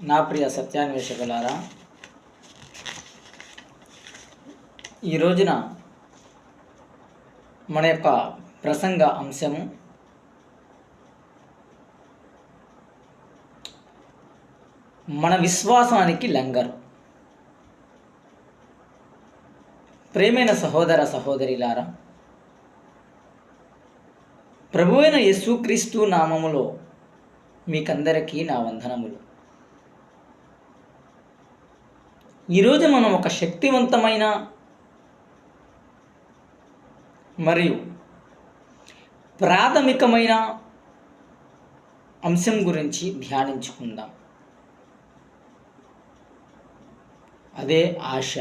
నా ప్రియ సత్యాన్వేషకులారా ఈ రోజున మన యొక్క ప్రసంగ అంశము మన విశ్వాసానికి లంగరు. ప్రేమైన సహోదర సహోదరిలారా ప్రభువైన యేసుక్రీస్తు నామములో మీకందరికీ నా వందనములు. ఈరోజు మనం ఒక శక్తివంతమైన మరియు ప్రాథమికమైన అంశం గురించి ధ్యానించుకుందాం. అదే ఆశ.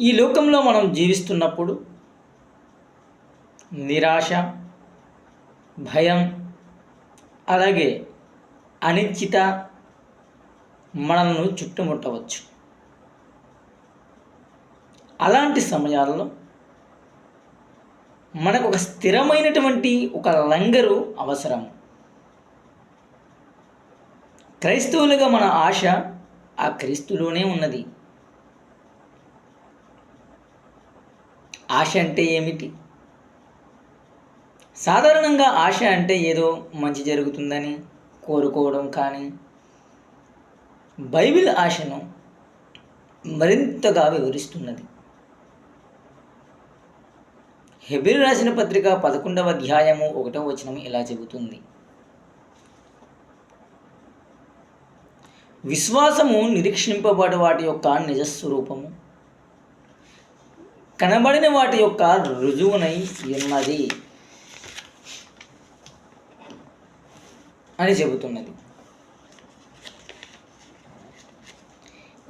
ఈ లోకంలో మనం జీవిస్తున్నప్పుడు నిరాశ భయం అలాగే అనిశ్చిత మనల్ని చుట్టుముట్టవచ్చు. అలాంటి సమయాల్లో మనకు ఒక స్థిరమైనటువంటి ఒక లంగరు అవసరం. క్రైస్తవులుగా మన ఆశ ఆ క్రీస్తులోనే ఉన్నది. ఆశ అంటే ఏమిటి? సాధారణంగా ఆశ అంటే ఏదో మంచి జరుగుతుందని కోరుకోవడం కానీ బైబిల్ ఆశను మరింతగా వివరిస్తున్నది. హెబిల్ రాసిన పత్రిక పదకొండవ అధ్యాయము ఒకటవ వచనం ఇలా చెబుతుంది. విశ్వాసము నిరీక్షింపబడి వాటి యొక్క నిజస్వరూపము. కనబడిన వాటి యొక్క రుజువునై ఉన్నది. అని చెబుతున్నది.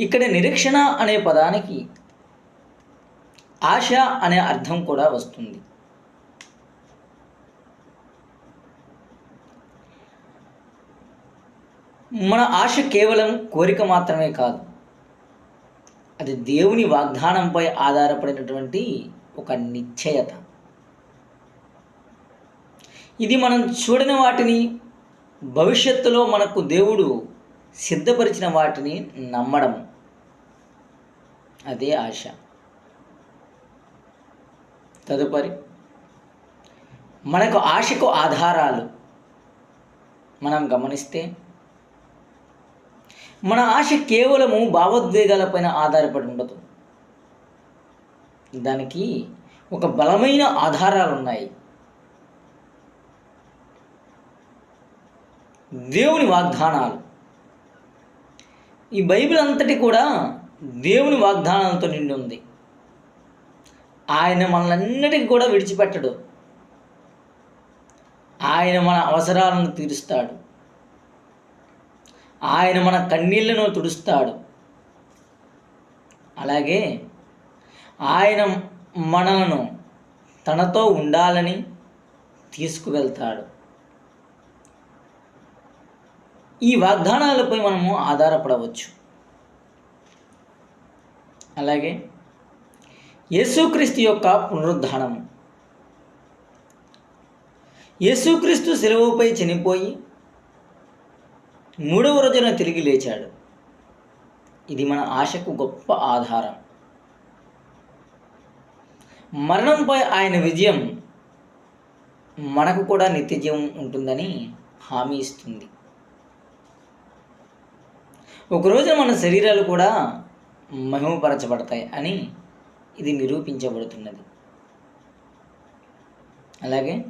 ఇక్కడ నిరీక్షణ అనే పదానికి ఆశ అనే అర్థం కూడా వస్తుంది. మన ఆశ కేవలం కోరిక మాత్రమే కాదు అది దేవుని వాగ్దానంపై ఆధారపడినటువంటి ఒక నిశ్చయత. ఇది మనం చూడని వాటిని భవిష్యత్తులో మనకు దేవుడు సిద్ధపరిచిన వాటిని నమ్మడం. అదే ఆశ. తదుపరి మనకు ఆశకు ఆధారాలు మనం గమనిస్తే మన ఆశ కేవలము భావోద్వేగాలపైన ఆధారపడి ఉండదు. దానికి ఒక బలమైన ఆధారాలు ఉన్నాయి దేవుని వాగ్దానాలు. ఈ బైబిల్ అంతటి కూడా దేవుని వాగ్దానాలతో నిండి ఉంది. ఆయన మనల్ని కూడా విడిచిపెట్టడు. ఆయన మన అవసరాలను తీరుస్తాడు. ఆయన మన కన్నీళ్ళను తుడుస్తాడు. అలాగే ఆయన మనలను తనతో ఉండాలని తీసుకువెళ్తాడు. ఈ వాగ్దానాలపై మనము ఆధారపడవచ్చు. అలాగే యేసుక్రీస్తు యొక్క పునరుద్ధానము యేసుక్రీస్తు సెలవుపై చనిపోయి మూడవ రోజున తిరిగి లేచాడు. ఇది మన ఆశకు గొప్ప ఆధారం. మరణంపై ఆయన విజయం మనకు కూడా నిత్యజీవం ఉంటుందని హామీ ఇస్తుంది. ఒకరోజు మన శరీరాలు కూడా మహిమపరచబడతాయి అని ఇది నిరూపించబడుతున్నది. అలాగే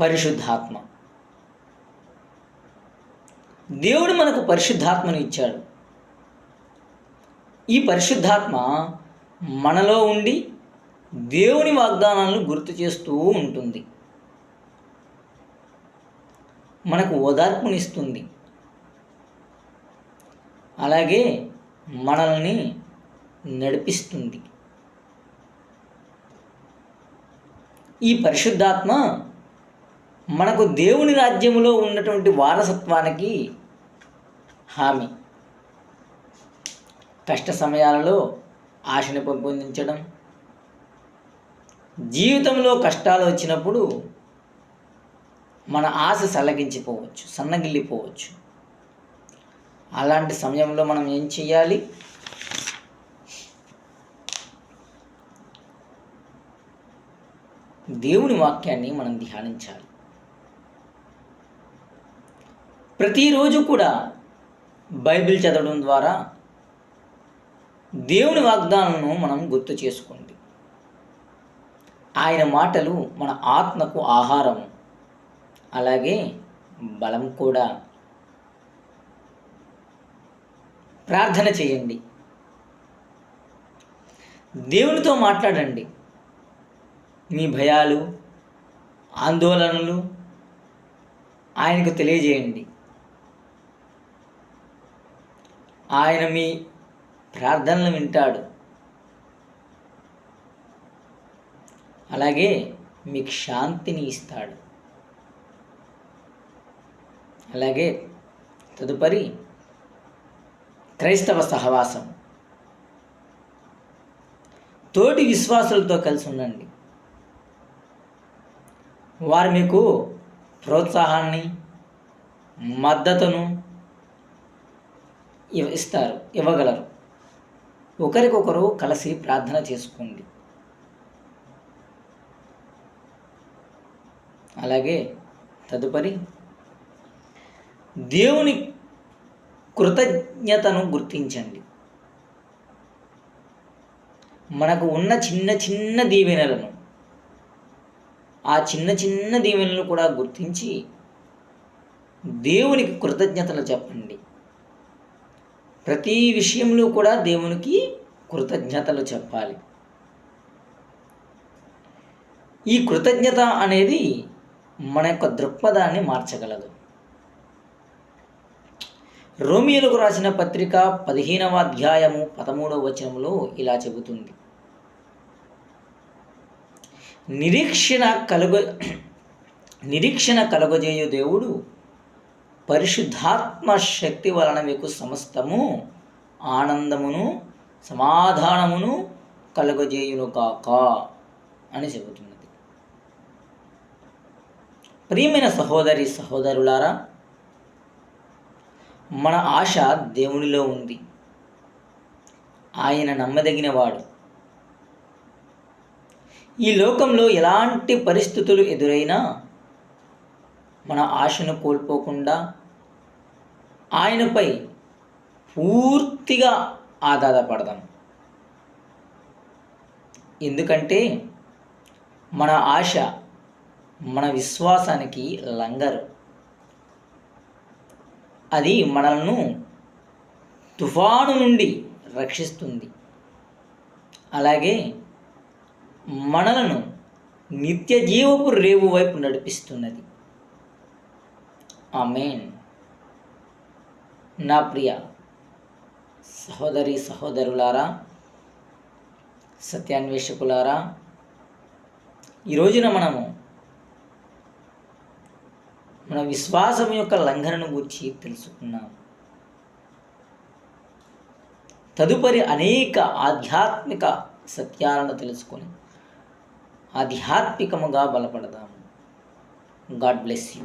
పరిశుద్ధాత్మ. దేవుడు మనకు పరిశుద్ధాత్మను ఇచ్చాడు. ఈ పరిశుద్ధాత్మ మనలో ఉండి దేవుని వాగ్దానాలను గుర్తు చేస్తూ ఉంటుంది. మనకు ఓదార్పునిస్తుంది. అలాగే మనల్ని నడిపిస్తుంది. ఈ పరిశుద్ధాత్మ మనకు దేవుని రాజ్యములో ఉన్నటువంటి వారసత్వానికి హామీ. కష్ట సమయాలలో ఆశను పెంపొందించడం జీవితంలో కష్టాలు వచ్చినప్పుడు మన ఆశ సల్లగించిపోవచ్చు సన్నగిల్లిపోవచ్చు. అలాంటి సమయంలో మనం ఏం చేయాలి? దేవుని వాక్యాన్ని మనం ధ్యానించాలి. ప్రతిరోజు కూడా బైబిల్ చదవడం ద్వారా దేవుని వాగ్దానాలను మనం గుర్తు చేసుకోండి. ఆయన మాటలు మన ఆత్మకు ఆహారం అలాగే బలం కూడా. ప్రార్థన చేయండి. దేవునితో మాట్లాడండి. మీ భయాలు ఆందోళనలు ఆయనకు తెలియజేయండి. ఆయన మీ ప్రార్థనలు వింటాడు. అలాగే మీకు శాంతిని ఇస్తాడు. అలాగే తదుపరి క్రైస్తవ సహవాసం. తోటి విశ్వాసులతో కలిసి ఉండండి. వారు మీకు ప్రోత్సాహాన్ని మద్దతును ఇవ్- ఇస్తారు ఇవ్వగలరు. ఒకరికొకరు కలిసి ప్రార్థన చేసుకోండి. అలాగే తదుపరి దేవుని కృతజ్ఞతను గుర్తించండి. మనకు ఉన్న చిన్న చిన్న దీవెనలను ఆ చిన్న చిన్న దీవెనలను కూడా గుర్తించి దేవునికి కృతజ్ఞతలు చెప్పండి. ప్రతి విషయంలో కూడా దేవునికి కృతజ్ఞతలు చెప్పాలి. ఈ కృతజ్ఞత అనేది మన యొక్క దృక్పథాన్ని మార్చగలదు. రోమియోలకు రాసిన పత్రిక పదిహేనవ అధ్యాయము పదమూడవ వచనంలో ఇలా చెబుతుంది. నిరీక్షణ కలుగ నిరీక్షణ కలుగజేయు దేవుడు పరిశుద్ధాత్మ శక్తి వలన మీకు సమస్తము ఆనందమును సమాధానమును కలుగజేయును కాక అని చెబుతున్నది. ప్రియమైన సహోదరి సహోదరులారా మన ఆశ దేవునిలో ఉంది. ఆయన నమ్మదగినవాడు. ఈ లోకంలో ఎలాంటి పరిస్థితులు ఎదురైనా మన ఆశను కోల్పోకుండా ఆయనపై పూర్తిగా ఆధారపడదాం. ఎందుకంటే మన ఆశ మన విశ్వాసానికి లంగరు. అది మనలను తుఫాను నుండి రక్షిస్తుంది. అలాగే మనలను నిత్య జీవపు రేవు వైపు నడిపిస్తున్నది. ఆమెన్. నా ప్రియ సహోదరి సహోదరులారా సత్యాన్వేషకులారా ఈ రోజున మనము మన విశ్వాసం యొక్క లంఘనను గురించి తెలుసుకున్నాం. తదుపరి అనేక ఆధ్యాత్మిక సత్యాలను తెలుసుకొని ఆధ్యాత్మికముగా బలపడదాము. God bless you.